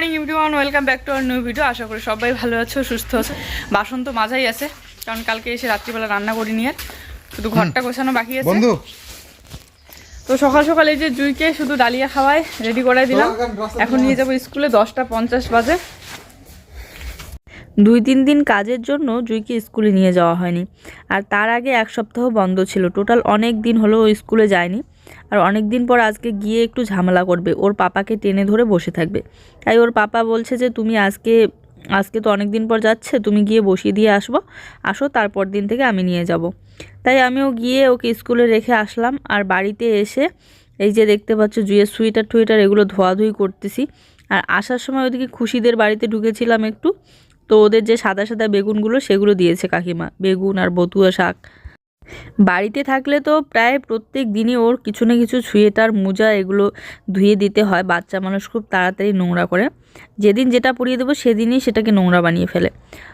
Morning everyone welcome back to our new video আশা করি সবাই ভালো আছো সুস্থ আছো। বাসন তো মাঝাই আছে কারণ কালকে এসে রাত্রিবেলা রান্না করি নিয়ে। শুধু ঘরটা গোছানো বাকি আছে। বন্ধু। তো সকাল সকাল এই যে জুইকে শুধু ডালিয়া খাওয়াই রেডি করাই দিলাম। এখন নিয়ে যাব স্কুলে দশটা পঞ্চাশ বাজে। দুই তিন দিন কাজের জন্য জুইকে স্কুলে নিয়ে যাওয়া হয়নি। আর তার আগে এক সপ্তাহ বন্ধ ছিল। টোটাল অনেক দিন হলো ও স্কুলে যায়নি। আর অনেক দিন পর আজকে গিয়ে একটু ঝামেলা করবে। ওর পাপাকে টেনে ধরে বসে থাকবে। তাই ওর পাপা বলছে যে, তুমি আজকে আজকে তো অনেক দিন পর যাচ্ছে, তুমি গিয়ে বসিয়ে দিয়ে আসব। আসো, তারপর দিন থেকে আমি নিয়ে যাব। তাই আমিও গিয়ে ওকে স্কুলে রেখে আসলাম। আর বাড়িতে এসে এই যে দেখতে পাচ্ছ, জুয়ের সুইটার টুইটার এগুলো ধোয়াধুয়ি করতেছি। আর আসার সময় ওদিকে খুশিদের বাড়িতে ঢুকেছিলাম একটু। তো ওদের যে সাদা সাদা বেগুনগুলো, সেগুলো দিয়েছে কাকিমা। বেগুন আর বতুয়া শাক। বাড়িতে থাকলে তো প্রায় প্রত্যেক দিনই ওর কিছু না কিছু সোয়েটার মোজা এগুলো ধুয়ে দিতে হয়, বাচ্চা মানুষ খুব তাড়াতাড়ি নোংরা করে। যেদিন যেটা পরিয়ে দেবো সেদিনই সেটাকে নোংরা বানিয়ে ফেলে।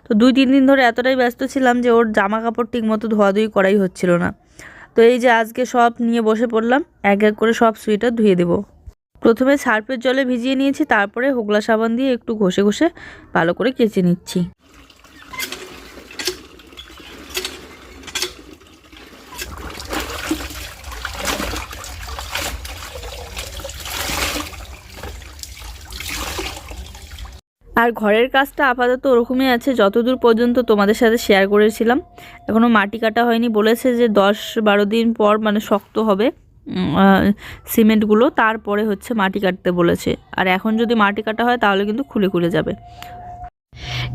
তো দুই, তিন দিন ধরে এতটাই ব্যস্ত ছিলাম যে ওর জামা কাপড় ঠিক মতো ধোয়াধুয়ি করাই হচ্ছিল না। তো এই যে আজকে সব নিয়ে বসে পড়লাম, এক এক করে সব সোয়েটার ধুয়ে দেবো। প্রথমে সার্ফের জলে ভিজিয়ে নিয়েছি, তারপরে হোগলা সাবান দিয়ে একটু ঘষে ঘষে ভালো করে কেচে নিচ্ছি। আর ঘরের কাজটা আপাতত ওরকমই আছে, যতদূর পর্যন্ত তোমাদের সাথে শেয়ার করেছিলাম। এখনও মাটি কাটা হয়নি, বলেছে যে দশ বারো দিন পর মানে শক্ত হবে সিমেন্টগুলো, তারপরে হচ্ছে মাটি কাটতে বলেছে। আর এখন যদি মাটি কাটা হয়, তাহলে কিন্তু খুলে খুলে যাবে।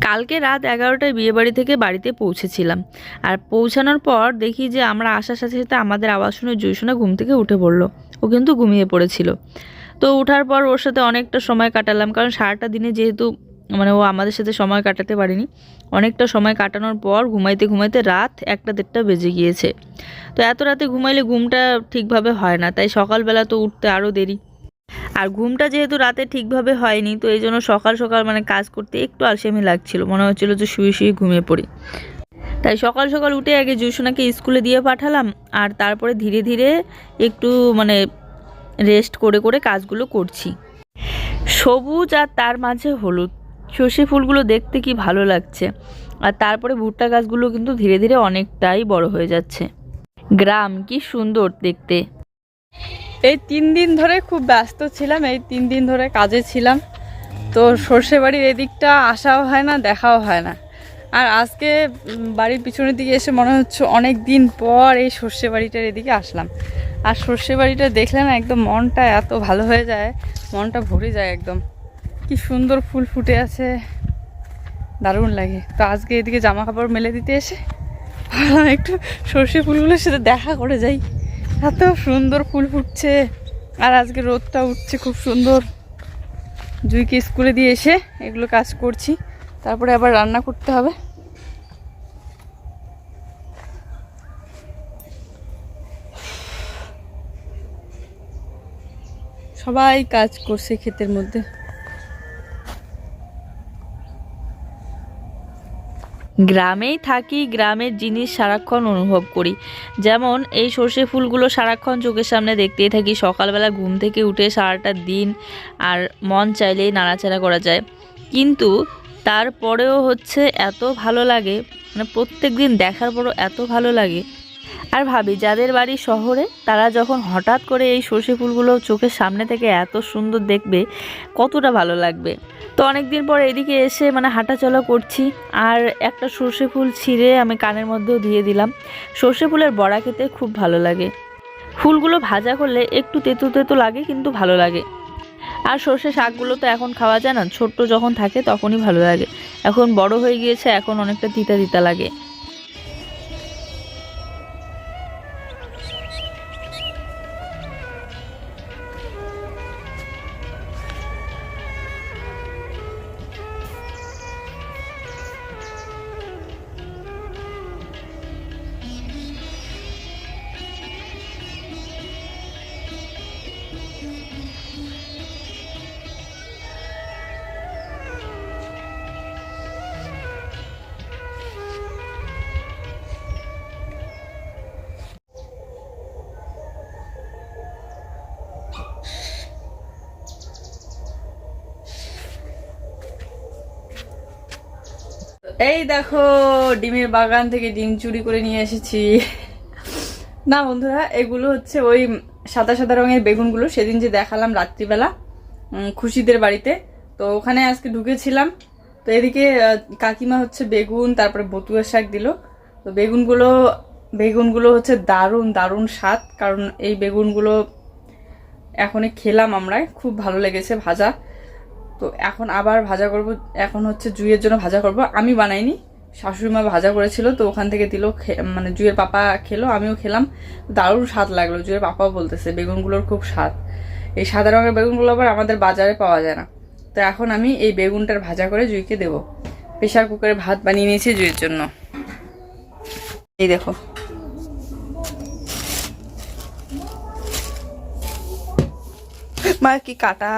কালকে রাত এগারোটায় বিয়েবাড়ি থেকে বাড়িতে পৌঁছেছিলাম। আর পৌঁছানোর পর দেখি যে আমরা আসার সাথে সাথে আমাদের আওয়াজ শুনে জুইসোনা ঘুম থেকে উঠে পড়ল। ও কিন্তু ঘুমিয়ে পড়েছিল। তো ওঠার পর ওর সাথে অনেকটা সময় কাটালাম, কারণ সারাটা দিনে যেহেতু মানে ও আমাদের সাথে সময় কাটাতে পারেনি। অনেকটা সময় কাটানোর পর ঘুমাইতে ঘুমাইতে রাত একটা দেড়টা বেজে গিয়েছে। তো এত রাতে ঘুমাইলে ঘুমটা ঠিকভাবে হয় না, তাই সকালবেলা তো উঠতে আরও দেরি। আর ঘুমটা যেহেতু রাতে ঠিকভাবে হয়নি, তো এই জন্য সকাল সকাল মানে কাজ করতে একটু আলসেমি লাগছিল, মনে হচ্ছিল যে শুয়ে শুয়ে ঘুমিয়ে পড়ি। তাই সকাল সকাল উঠে আগে জুসোনাকে স্কুলে দিয়ে পাঠালাম, আর তারপরে ধীরে ধীরে একটু মানে রেস্ট করে করে কাজগুলো করছি। সবুজ আর তার মাঝে হলুদ। সর্ষে ফুলগুলো দেখতে কি ভালো লাগছে? আর তারপরে ভুট্টা গাছগুলো কিন্তু ধীরে ধীরে অনেকটাই বড় হয়ে যাচ্ছে। গ্রাম কি সুন্দর দেখতে। এই তিন দিন ধরে খুব ব্যস্ত ছিলাম, এই তিন দিন ধরে কাজে ছিলাম। তো সর্ষে বাড়ির এদিকটা আসাও হয় না, দেখাও হয় না। আর আজকে বাড়ির পিছনের দিকে এসে মনে হচ্ছে অনেক দিন পর এই সর্ষে বাড়িটার এদিকে আসলাম। আর সর্ষে বাড়িটা দেখলে না একদম মনটা এত ভালো হয়ে যায়, মনটা ভরে যায় একদম। কি সুন্দর ফুল ফুটে আছে। দারুণ লাগে। তো আজকে এদিকে জামা কাপড় মেলে দিতে এসে একটু সর্ষে ফুলগুলোর সাথে দেখা করে যাই। এত সুন্দর ফুল ফুটছে। আর আজকে রোদটা উঠছে খুব সুন্দর। জুইকে স্কুলে দিয়ে এসে এগুলো কাজ করছি। তারপরে আবার রান্না করতে হবে। সবাই কাজ করছে ক্ষেতের মধ্যে। গ্রামেই থাকি, গ্রামের জিনিস সারাক্ষণ অনুভব করি। যেমন এই সর্ষে ফুলগুলো সারাক্ষণ চোখের সামনে দেখতেই থাকি। সকালবেলা ঘুম থেকে উঠে সারাটা দিন আর মন চাইলেই নাড়াচাড়া করা যায়। কিন্তু তারপরেও হচ্ছে এত ভালো লাগে মানে প্রত্যেক দিন দেখার পরও এত ভালো লাগে আর ভাবি, যাদের বাড়ি শহরে, তারা যখন হঠাৎ করে এই সর্ষে ফুলগুলো চোখের সামনে থেকে এত সুন্দর দেখবে, কতটা ভালো লাগবে। তো অনেক দিন পর এদিকে এসে মানে হাঁটাচলা করছি, আর একটা সর্ষে ফুল ছিঁড়ে আমি কানের মধ্যেও দিয়ে দিলাম। সর্ষে ফুলের বড়া খেতে খুব ভালো লাগে। ফুলগুলো ভাজা করলে একটু তেতো তেতো লাগে, কিন্তু ভালো লাগে। আর সর্ষে শাকগুলো তো এখন খাওয়া যায় না, ছোট্ট যখন থাকে তখনই ভালো লাগে। এখন বড় হয়ে গিয়েছে, এখন অনেকটা তিতা তিতা লাগে। এই দেখো, ডিমের বাগান থেকে ডিম চুরি করে নিয়ে এসেছি। না বন্ধুরা, এগুলো হচ্ছে ওই সাদা সাদা রঙের বেগুনগুলো। সেদিন যে দেখালাম রাত্রিবেলা খুশিদের বাড়িতে। তো ওখানে আজকে ঢুকেছিলাম। তো এদিকে কাকিমা হচ্ছে বেগুন, তারপরে বতুয়া শাক দিল। তো বেগুনগুলো বেগুনগুলো হচ্ছে দারুণ দারুণ স্বাদ। কারণ এই বেগুনগুলো এখনই খেলাম আমরা খুব ভালো লেগেছে ভাজা। তো এখন আবার ভাজা করব। এখন হচ্ছে জুইয়ের জন্য ভাজা করব। আমি বানাইনি শাশুড়ি মা ভাজা করেছিল, তো ওখান থেকে দিল মানে জুইয়ের পাপা খেলো, আমিও খেলাম। দারুণ স্বাদ লাগল, জুইয়ের পাপাও বলতেছে, বেগুনগুলোর খুব স্বাদ। এই সাদা রঙের বেগুনগুলো আবার আমাদের বাজারে পাওয়া যায় না। তো এখন আমি এই বেগুনটার ভাজা করে জুইকে দেবো। প্রেশার কুকারে ভাত বানিয়ে নিয়েছি জুইয়ের জন্য। এই দেখো। মা, কি কাটা।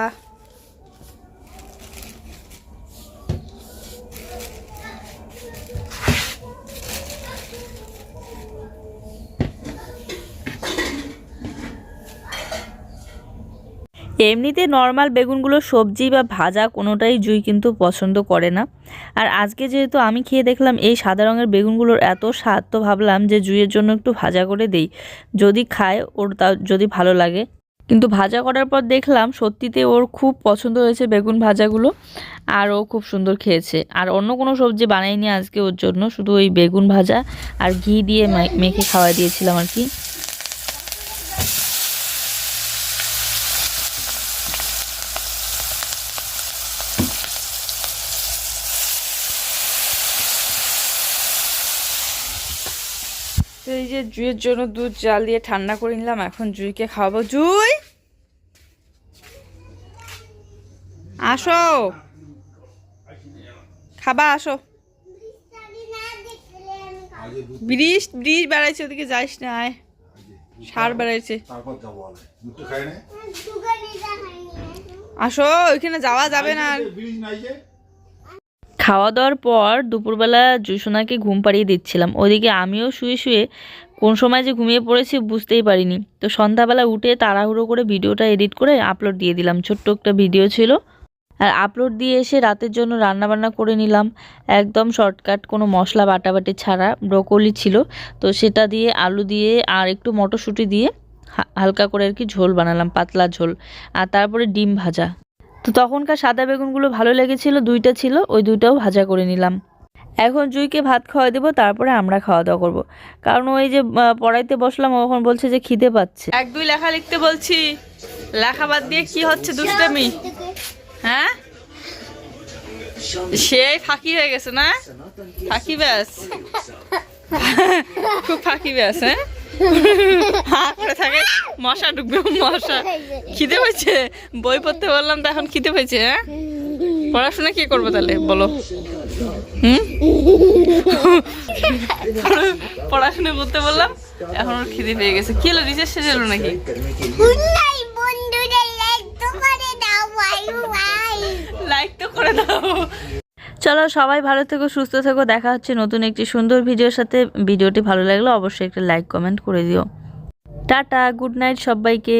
এমনিতে নর্মাল বেগুনগুলো সবজি বা ভাজা কোনোটাই জুই কিন্তু পছন্দ করে না। আর আজকে যেহেতু আমি খেয়ে দেখলাম এই সাদা রঙের বেগুনগুলোর এত স্বাদ, তো ভাবলাম যে জুইয়ের জন্য একটু ভাজা করে দেই। যদি খায় ওর তা যদি ভালো লাগে। কিন্তু ভাজা করার পর দেখলাম সত্যিতে ওর খুব পছন্দ হয়েছে বেগুন ভাজাগুলো আর ও খুব সুন্দর খেয়েছে। আর অন্য কোনো সবজি বানাইনি আজকে ওর জন্য, শুধু ওই বেগুন ভাজা আর ঘি দিয়ে মেখে খাওয়া দিয়েছিলাম আর কি। এই যে জুইয়ের জন্য দুধ জাল দিয়ে ঠান্ডা করে নিলাম, এখন জুইকে খাওয়াবো। জুই! আসো! খাবা, আসো। ব্রিজ ব্রিজ বেড়াইছে, ওদিকে যাইস না, আয়। সার বেড়াইছে। আসো, ওইখানে যাওয়া যাবে না খাওয়া দাওয়ার পর দুপুরবেলা জুসোনাকে ঘুম পাড়িয়ে দিচ্ছিলাম। ওদিকে আমিও শুয়ে শুয়ে কোন সময় যে ঘুমিয়ে পড়েছি বুঝতেই পারিনি। তো সন্ধ্যাবেলা উঠে তাড়াহুড়ো করে ভিডিওটা এডিট করে আপলোড দিয়ে দিলাম। ছোট্ট একটা ভিডিও ছিল। আর আপলোড দিয়ে এসে রাতের জন্য রান্নাবান্না করে নিলাম। একদম শর্টকাট কোনো মশলা বাটাবাটি ছাড়া ব্রোকলি ছিল। তো সেটা দিয়ে আলু দিয়ে আর একটু মটরশুঁটি দিয়ে হালকা করে আর কি ঝোল বানালাম, পাতলা ঝোল। আর তারপরে ডিম ভাজা। তো তখনকার সাদা বেগুনগুলো ভালো লেগেছিল দুইটা ছিল ওই দুইটাও ভাজা করে নিলাম। এখন জুইকে ভাত খাওয়া দেবো তারপরে আমরা খাওয়া দাওয়া করব। কারণ ওই যে পড়াইতে বসলাম ওখন বলছে যে খিদে পাচ্ছে। এক দুই লেখা লিখতে বলছি। লেখা বাদ দিয়ে কি হচ্ছে দুষ্টামি? হ্যাঁ? সেই ফাঁকি হয়ে গেছে না? ফাঁকি ব্যাস। খুব ফাঁকি ব্যাস হ্যাঁ? মশা ঢুকবে মশা। খিদে হয়েছে বই পড়তে বললাম তো এখন খিদে হয়েছে হ্যাঁ? পড়াশোনা কি করব তাহলে বলো। হুম? পড়াশোনা করতে বললাম এখন ওর খিদে পেয়ে গেছে। কি হলো রিচার্জ শেষ হলো নাকি? লাইক তো করে দাও ভাই ভাই লাইক তো করে দাও। চলো সবাই ভালো থেকো সুস্থ থেকো। দেখা হচ্ছে নতুন একটি সুন্দর ভিডিওর সাথে। ভিডিওটি ভালো লাগলে অবশ্যই একটা লাইক কমেন্ট করে দিও। টাটা গুড নাইট সবাইকে।